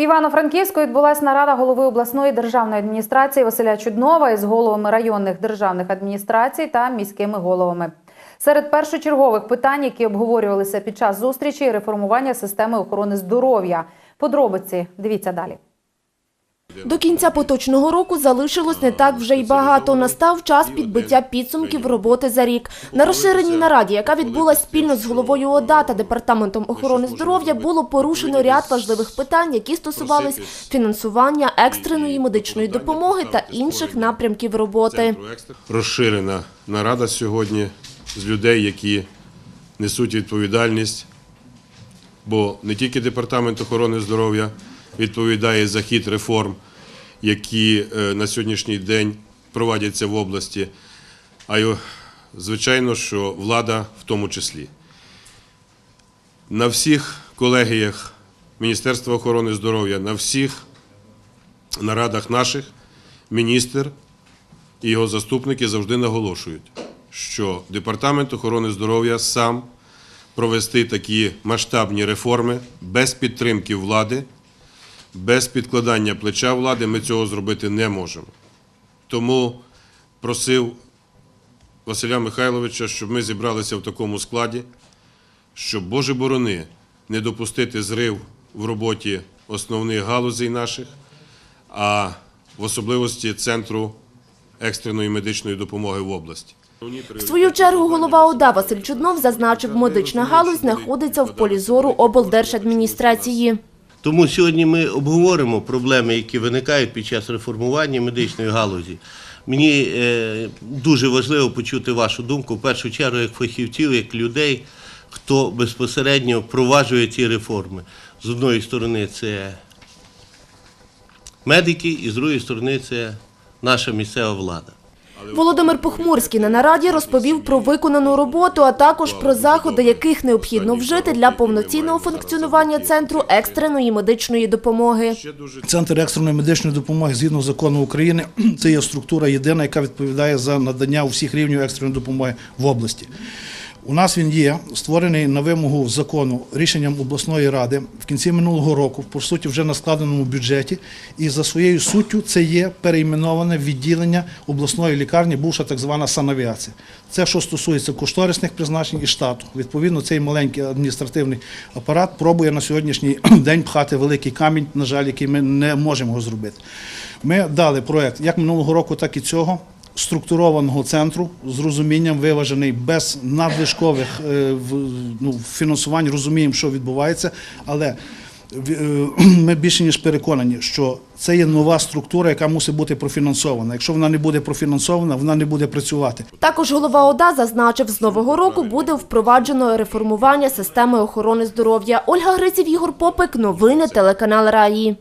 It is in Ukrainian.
В Івано-Франківську відбулася нарада голови обласної державної адміністрації Василя Чуднова із головами районних державних адміністрацій та міськими головами. Серед першочергових питань, які обговорювалися під час зустрічі, реформування системи охорони здоров'я. Подробиці дивіться далі. До кінця поточного року залишилось не так вже й багато. Настав час підбиття підсумків роботи за рік. На розширеній нараді, яка відбулась спільно з головою ОДА та департаментом охорони здоров'я, було порушено ряд важливих питань, які стосувались фінансування екстреної медичної допомоги та інших напрямків роботи. Розширена нарада сьогодні з людей, які несуть відповідальність, бо не тільки департамент охорони здоров'я відповідає за хід реформ, які е, на сьогоднішній день проводяться в області, а й, звичайно, що влада в тому числі. На всіх колегіях Міністерства охорони здоров'я, на всіх нарадах наших міністр і його заступники завжди наголошують, що Департамент охорони здоров'я сам провести такі масштабні реформи без підтримки влади, без підкладання плеча влади ми цього зробити не можемо. Тому просив Василя Михайловича, щоб ми зібралися в такому складі, щоб, Боже борони, не допустити зрив в роботі основних галузей наших, а в особливості Центру екстреної медичної допомоги в області. В свою чергу голова ОДА Василь Чуднов зазначив, медична галузь знаходиться в полі зору облдержадміністрації. Тому сьогодні ми обговоримо проблеми, які виникають під час реформування медичної галузі. Мені е, дуже важливо почути вашу думку, в першу чергу, як фахівців, як людей, хто безпосередньо впроваджує ці реформи. З одної сторони, це медики, і з другої сторони, це наша місцева влада. Володимир Похмурський на нараді розповів про виконану роботу, а також про заходи, яких необхідно вжити для повноцінного функціонування центру екстреної медичної допомоги. Центр екстреної медичної допомоги згідно закону України це є структура єдина, яка відповідає за надання усіх рівнів екстреної допомоги в області. У нас він є створений на вимогу закону рішенням обласної ради в кінці минулого року, по суті, вже на складеному бюджеті. І за своєю суттю це є перейменоване відділення обласної лікарні, бувша так звана санавіація. Це що стосується кошторисних призначень і штату. Відповідно, цей маленький адміністративний апарат пробує на сьогоднішній день пхати великий камінь, на жаль, який ми не можемо зробити. Ми дали проект як минулого року, так і цього структурованого центру з розумінням виважений без надлишкових е, ну, фінансувань, розуміємо, що відбувається, але е, ми більше ніж переконані, що це є нова структура, яка мусить бути профінансована. Якщо вона не буде профінансована, вона не буде працювати. Також голова ОДА зазначив, з нового року буде впроваджено реформування системи охорони здоров'я. Ольга Гриців, Ігор Попик, новини телеканал Раї.